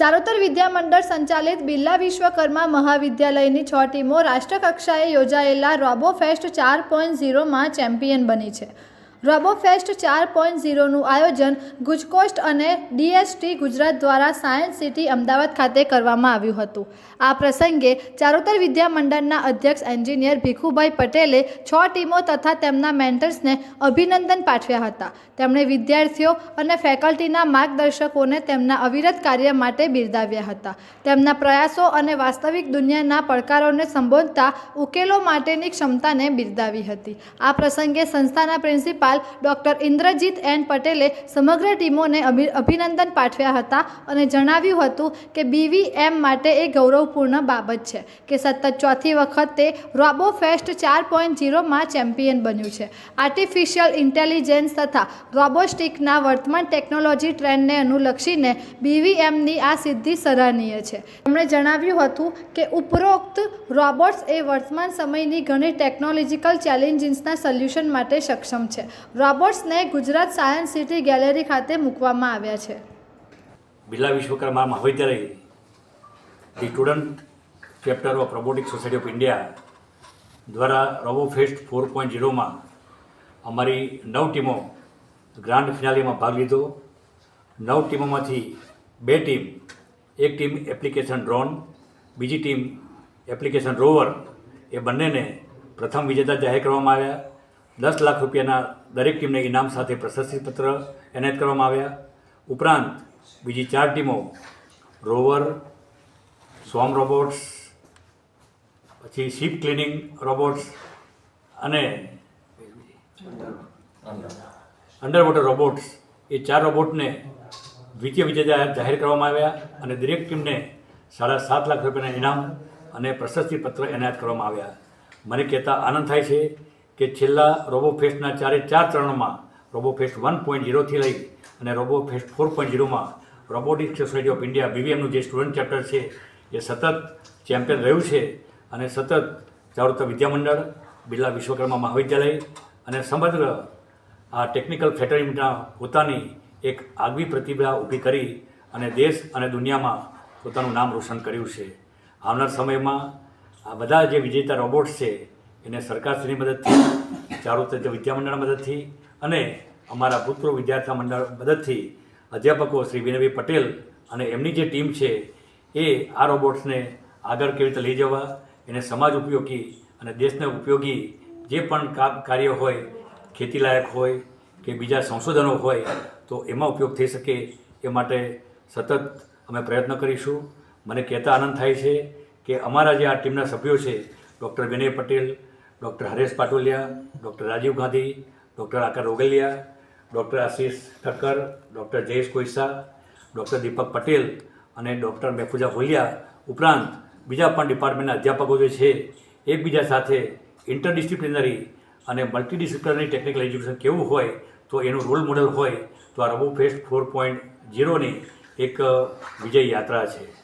ચારોતર વિદ્યામંડળ સંચાલિત બિરલા વિશ્વકર્મા મહાવિદ્યાલયની છ ટીમો રાષ્ટ્રકક્ષાએ યોજાયેલા રોબો ફેસ્ટ ચાર પોઈન્ટ ઝીરોમાં ચેમ્પિયન બની છે. રોબો ફેસ્ટ ચાર પોઈન્ટ ઝીરોનું આયોજન ગુજકોસ્ટ અને ડીએસટી ગુજરાત દ્વારા સાયન્સ સિટી અમદાવાદ ખાતે કરવામાં આવ્યું હતું. આ પ્રસંગે ચારોતર વિદ્યામંડળના અધ્યક્ષ એન્જિનિયર ભીખુભાઈ પટેલે છ ટીમો તથા તેમના મેન્ટર્સને અભિનંદન પાઠવ્યા હતા. તેમણે વિદ્યાર્થીઓ અને ફેકલ્ટીના માર્ગદર્શકોને તેમના અવિરત કાર્ય માટે બિરદાવ્યા હતા. તેમના પ્રયાસો અને વાસ્તવિક દુનિયાના પડકારોને સંબોધતા ઉકેલો માટેની ક્ષમતાને બિરદાવી હતી. આ પ્રસંગે સંસ્થાના પ્રિન્સિપાલ ડૉક્ટર ઇન્દ્રજીત એન પટેલે સમગ્ર ટીમોને અભિ- અભિનંદન પાઠવ્યા હતા અને જણાવ્યું હતું કે બીવીએમ માટે એ ગૌરવપૂર્ણ બાબત છે કે સતત ચોથી વખત તે રોબો ફેસ્ટ ચાર પોઈન્ટ ઝીરોમાં ચેમ્પિયન બન્યું છે. આર્ટિફિશિયલ ઇન્ટેલિજન્સ તથા રોબોસ્ટિકના વર્તમાન ટેકનોલોજી ટ્રેન્ડને અનુલક્ષીને બીવીએમની આ સિદ્ધિ સરાહનીય છે. તેમણે જણાવ્યું હતું કે ઉપરોક્ત રોબોટ્સ એ વર્તમાન સમયની ઘણી ટેકનોલોજીકલ ચેલેન્જીસના સોલ્યુશન માટે સક્ષમ છે. રોબોટ્સને ગુજરાત સાયન્સ સિટી ગેલેરી ખાતે મૂકવામાં આવ્યા છે. Birla Vishwakarma Mahavidyalaya the student chapter of robotic society of India દ્વારા રોબોફેસ્ટ ફોર પોઈન્ટ ઝીરોમાં અમારી નવ ટીમો ગ્રાન્ડ ફિનાલીમાં ભાગ લીધો. નવ ટીમોમાંથી બે ટીમ, એક ટીમ એપ્લિકેશન ડ્રોન બીજી ટીમ એપ્લિકેશન રોવર એ બંનેને પ્રથમ વિજેતા જાહેર કરવામાં આવ્યા. દસ લાખ રૂપિયાના દરેક ટીમને ઇનામ સાથે પ્રશસ્તિપત્ર એનાયત કરવામાં આવ્યા. ઉપરાંત બીજી ચાર ટીમો રોવર, સ્વોમ રોબોટ્સ, પછી શીપ ક્લિનિંગ રોબોટ્સ અને અંડર વોટર રોબોટ્સ. એ ચાર રોબોટને દ્વિતીય વિજેતા જાહેર કરવામાં આવ્યા અને દરેક ટીમને સાડા સાત લાખ રૂપિયાના ઇનામ અને પ્રશસ્તિપત્ર એનાયત કરવામાં આવ્યા. મને કહેતા આનંદ થાય છે કે છેલ્લા રોબો ફેસ્ટના ચારે ચાર ચરણોમાં રોબો ફેસ્ટ વન પોઈન્ટ ઝીરોથી લઈ અને રોબો ફેસ્ટ ફોર પોઈન્ટ ઝીરોમાં રોબોટિક સોસાયટી ઓફ ઇન્ડિયા બીવીએમનું જે સ્ટુડન્ટ ચેપ્ટર છે, એ સતત ચેમ્પિયન રહ્યું છે અને સતત ચારુતા વિદ્યામંડળ, બિરલા વિશ્વકર્મા મહાવિદ્યાલય અને સમગ્ર આ ટેકનિકલ ફેટરનિટીના પોતાની એક આગવી પ્રતિભા ઊભી કરી અને દેશ અને દુનિયામાં પોતાનું નામ રોશન કર્યું છે. આવનાર સમયમાં આ બધા જે વિજેતા રોબોટ્સ છે એને સરકારશ્રીની મદદથી ચારુતર વિદ્યામંડળ મદદથી અને અમારા ભૂતપૂર્વ વિદ્યાર્થી મંડળ મદદથી અધ્યાપકો શ્રી વિનયભાઈ પટેલ અને એમની જે ટીમ છે, એ આ રોબોટ્સને આગળ કેવી રીતે લઈ જવા, એને સમાજ ઉપયોગી અને દેશને ઉપયોગી જે પણ કાર્ય હોય, ખેતીલાયક હોય કે બીજા સંશોધનો હોય, તો એમાં ઉપયોગ થઈ શકે એ માટે સતત અમે પ્રયત્ન કરીશું. મને કહેતા આનંદ થાય છે કે અમારા જે આ ટીમના સભ્યો છે, doctor Vinay Patel doctor Haresh Patoliya, doctor Rajiv Gandhi, doctor Akar Rogaliya doctor Ashish Thakkar, doctor Jayesh Koisa, doctor Deepak Patel અને ડૉક્ટર મેફુજા ભોલિયા ઉપરાંત બીજા પણ ડિપાર્ટમેન્ટના અધ્યાપકો જે છે, એકબીજા સાથે ઇન્ટરડિસિપ્લિનરી અને મલ્ટીડિસિપ્લિનરી ટેકનિકલ એજ્યુકેશન કેવું હોય તો એનું રોલ મોડલ હોય તો આ રબુ ફેસ્ટ ફોર પોઈન્ટ ઝીરોની એક વિજય યાત્રા છે.